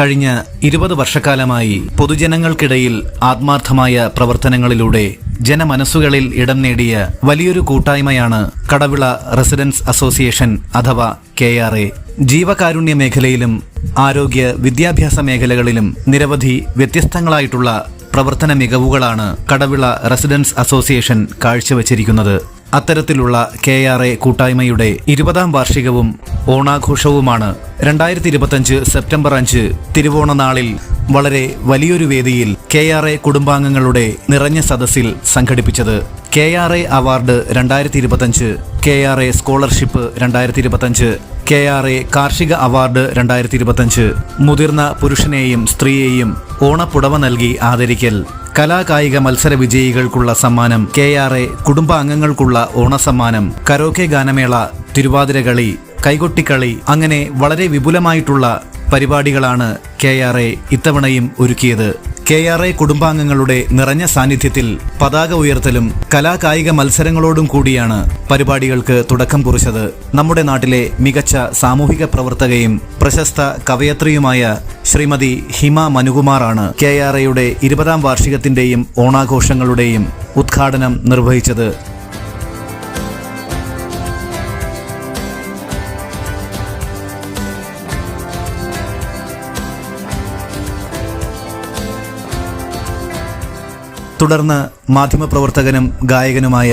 കഴിഞ്ഞ ഇരുപത് വർഷക്കാലമായി പൊതുജനങ്ങൾക്കിടയിൽ ആത്മാർത്ഥമായ പ്രവർത്തനങ്ങളിലൂടെ ജനമനസ്സുകളിൽ ഇടം നേടിയ വലിയൊരു കൂട്ടായ്മയാണ് കടവിള റെസിഡൻസ് അസോസിയേഷൻ അഥവാ കെ ആർ എ. ജീവകാരുണ്യ മേഖലയിലും ആരോഗ്യ വിദ്യാഭ്യാസ മേഖലകളിലും നിരവധി വ്യത്യസ്തങ്ങളായിട്ടുള്ള പ്രവർത്തന മികവുകളാണ് കടവിള റെസിഡൻസ് അസോസിയേഷൻ കാഴ്ചവച്ചിരിക്കുന്നത്. അത്തരത്തിലുള്ള കെ ആർ എ കൂട്ടായ്മയുടെ ഇരുപതാം വാർഷികവും ഓണാഘോഷവുമാണ് രണ്ടായിരത്തി ഇരുപത്തഞ്ച് സെപ്റ്റംബർ അഞ്ച് തിരുവോണ നാളിൽ വളരെ വലിയൊരു വേദിയിൽ കെ ആർ എ കുടുംബാംഗങ്ങളുടെ നിറഞ്ഞ സദസ്സിൽ സംഘടിപ്പിച്ചത്. കെ ആർ എ അവാർഡ് രണ്ടായിരത്തി ഇരുപത്തഞ്ച് കെ ആർ എ സ്കോളർഷിപ്പ് രണ്ടായിരത്തി ഇരുപത്തഞ്ച് കെ ആർ എ കാർഷിക അവാർഡ് രണ്ടായിരത്തി ഇരുപത്തഞ്ച് മുതിർന്ന പുരുഷനെയും സ്ത്രീയെയും ഓണപ്പുടവ നൽകി ആദരിക്കൽ. കലാകായിക മത്സര വിജയികൾക്കുള്ള സമ്മാനം കെ ആർ എ കുടുംബാംഗങ്ങൾക്കുള്ള ഓണസമ്മാനം കരോക്കെ ഗാനമേള തിരുവാതിരകളി കൈകൊട്ടിക്കളി അങ്ങനെ വളരെ വിപുലമായിട്ടുള്ള പരിപാടികളാണ് കെ ആർ എ ഇത്തവണയും ഒരുക്കിയത്. കെ ആർ എ കുടുംബാംഗങ്ങളുടെ നിറഞ്ഞ സാന്നിധ്യത്തിൽ പതാക ഉയർത്തലും കലാകായിക മത്സരങ്ങളോടും കൂടിയാണ് പരിപാടികൾക്ക് തുടക്കം കുറിച്ചത്. നമ്മുടെ നാട്ടിലെ മികച്ച സാമൂഹിക പ്രവർത്തകയും പ്രശസ്ത കവയത്രിയുമായ ശ്രീമതി ഹിമ മനുകുമാറാണ് കെ ആർ എയുടെ ഇരുപതാം വാർഷികത്തിന്റെയും ഓണാഘോഷങ്ങളുടെയും ഉദ്ഘാടനം നിർവഹിച്ചത്. തുടർന്ന് മാധ്യമപ്രവർത്തകനും ഗായകനുമായ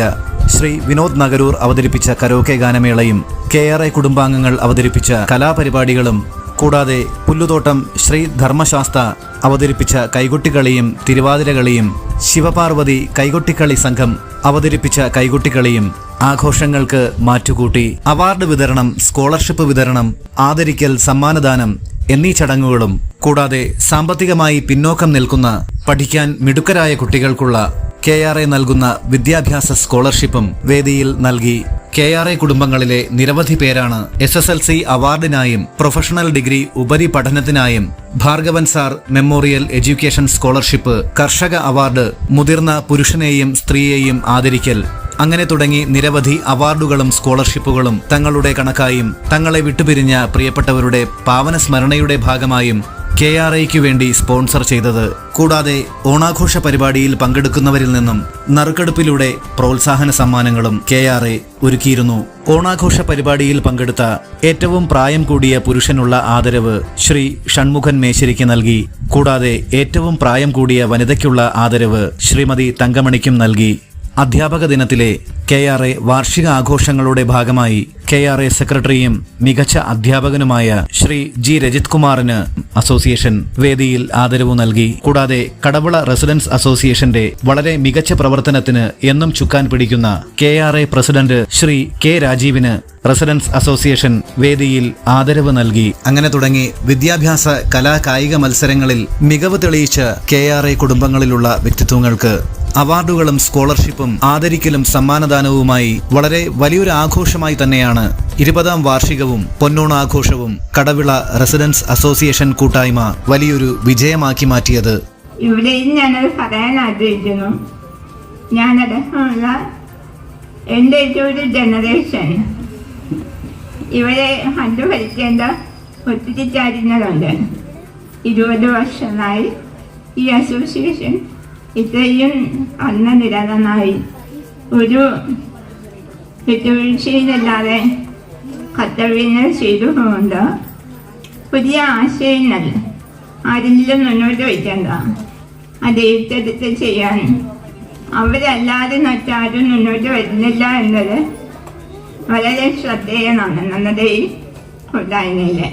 ശ്രീ വിനോദ് നഗരൂർ അവതരിപ്പിച്ച കരോക്കെ ഗാനമേളയും കെ ആർ ഐ കുടുംബാംഗങ്ങൾ അവതരിപ്പിച്ച കലാപരിപാടികളും കൂടാതെ പുല്ലുതോട്ടം ശ്രീ ധർമ്മശാസ്ത്ര അവതരിപ്പിച്ച കൈകൊട്ടിക്കളിയും തിരുവാതിരകളിയും ശിവപാർവതി കൈകൊട്ടിക്കളി സംഘം അവതരിപ്പിച്ച കൈകൊട്ടിക്കളിയും ആഘോഷങ്ങൾക്ക് മാറ്റുകൂട്ടി അവാർഡ് വിതരണം സ്കോളർഷിപ്പ് വിതരണം ആദരിക്കൽ സമ്മാനദാനം എന്നീ ചടങ്ങുകളും കൂടാതെ സാമ്പത്തികമായി പിന്നോക്കം നിൽക്കുന്ന പഠിക്കാൻ മിടുക്കരായ കുട്ടികൾക്കുള്ള കെ ആർ എ നൽകുന്ന വിദ്യാഭ്യാസ സ്കോളർഷിപ്പും വേദിയിൽ നൽകി കെ ആർ എ കുടുംബങ്ങളിലെ നിരവധി പേരാണ് എസ് എസ് എൽ സി അവാർഡിനായും professional degree ഉപരിപഠനത്തിനായും Bhargavan sir memorial education scholarship കർഷക അവാർഡ് മുതിർന്ന പുരുഷനെയും സ്ത്രീയെയും ആദരിക്കൽ. അങ്ങനെ തുടങ്ങി നിരവധി അവാർഡുകളും സ്കോളർഷിപ്പുകളും തങ്ങളുടെ കണക്കായും തങ്ങളെ വിട്ടുപിരിഞ്ഞ പ്രിയപ്പെട്ടവരുടെ പാവന സ്മരണയുടെ ഭാഗമായും കെ ആർ ഐക്ക് വേണ്ടി സ്പോൺസർ ചെയ്തത് കൂടാതെ ഓണാഘോഷ പരിപാടിയിൽ പങ്കെടുക്കുന്നവരിൽ നിന്നും നറുക്കെടുപ്പിലൂടെ പ്രോത്സാഹന സമ്മാനങ്ങളും കെ ആർ എ ഒരുക്കിയിരുന്നു. ഓണാഘോഷ പരിപാടിയിൽ പങ്കെടുത്ത ഏറ്റവും പ്രായം കൂടിയ പുരുഷനുള്ള ആദരവ് ശ്രീ ഷൺമുഖൻ മേശ്ശേരിക്ക് നൽകി. കൂടാതെ ഏറ്റവും പ്രായം കൂടിയ വനിതയ്ക്കുള്ള ആദരവ് ശ്രീമതി തങ്കമണിക്കും നൽകി. അധ്യാപക ദിനത്തിലെ കെ ആർ എ വാർഷിക ആഘോഷങ്ങളുടെ ഭാഗമായി കെ ആർ എ സെക്രട്ടറിയും മികച്ച അധ്യാപകനുമായ ശ്രീ ജി രജിത് കുമാറിന് അസോസിയേഷൻ വേദിയിൽ ആദരവ് നൽകി. കൂടാതെ കടവള റെസിഡൻസ് അസോസിയേഷന്റെ വളരെ മികച്ച പ്രവർത്തനത്തിന് എന്നും ചുക്കാൻ പിടിക്കുന്ന K R A president Shri K രാജീവിന് residence association വേദിയിൽ ആദരവ് നൽകി. അങ്ങനെ തുടങ്ങി വിദ്യാഭ്യാസ കലാ കായിക മത്സരങ്ങളിൽ മികവ് തെളിയിച്ച കെ ആർ എ കുടുംബങ്ങളിലുള്ള വ്യക്തിത്വങ്ങൾക്ക് അവാർഡുകളും സ്കോളർഷിപ്പും ആദരിക്കലും സമ്മാനദാനവുമായി വളരെ വലിയൊരു ആഘോഷമായി തന്നെയാണ് ഇരുപതാം വാർഷികവും പൊന്നോണാഘോഷവും കടവിള റെസിഡൻസ് അസോസിയേഷൻ കൂട്ടായ്മ വലിയൊരു വിജയമാക്കി മാറ്റിയത്. ഇവിടെയും ഞാനത് പറയാൻ ആഗ്രഹിക്കുന്നു. ഞാനടക്കമുള്ള എന്റെ ഒരു ജനറേഷൻ ഇവരെ കണ്ടുഭരിക്കേണ്ട ഒത്തിരി കാര്യങ്ങളുണ്ട്. ഇരുപത് വർഷമായി ഈ അസോസിയേഷൻ ഇത്രയും അന്ന നിരതനായി ഒരു വിട്ടുവീഴ്ചയിലല്ലാതെ കർത്തവ്യങ്ങൾ ചെയ്തുകൊണ്ട് പുതിയ ആശയങ്ങൾ ആരെങ്കിലും മുന്നോട്ട് വയ്ക്കണ്ട. അത് ഏറ്റെടുത്ത് ചെയ്യാൻ അവരല്ലാതെ മറ്റാരും മുന്നോട്ട് വരുന്നില്ല എന്നത് വളരെ ശ്രദ്ധേയമാണ് നമ്മുടെ ഈ കൂട്ടായ്മയിലെ